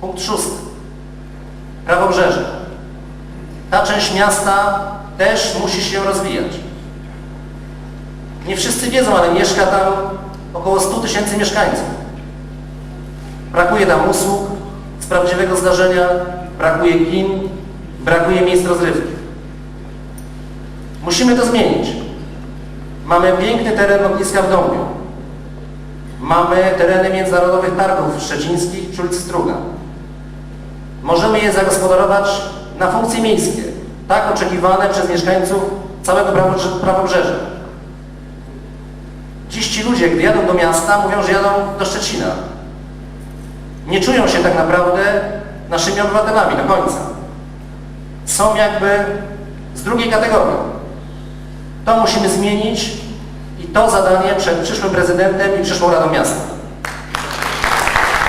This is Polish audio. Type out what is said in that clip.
Punkt szósty. Prawobrzeże. Ta część miasta też musi się rozwijać. Nie wszyscy wiedzą, ale mieszka tam około 100 tysięcy mieszkańców. Brakuje tam usług z prawdziwego zdarzenia, brakuje kin, brakuje miejsc rozrywki. Musimy to zmienić. Mamy piękny teren lotniska w Dąbiu. Mamy tereny międzynarodowych targów szczecińskich przy ulicy Struga. Możemy je zagospodarować na funkcje miejskie, tak oczekiwane przez mieszkańców całego prawobrze- prawobrzeża. Dziś ci ludzie, gdy jadą do miasta, mówią, że jadą do Szczecina. Nie czują się tak naprawdę naszymi obywatelami do końca. Są jakby z drugiej kategorii. To musimy zmienić i to zadanie przed przyszłym prezydentem i przyszłą Radą Miasta.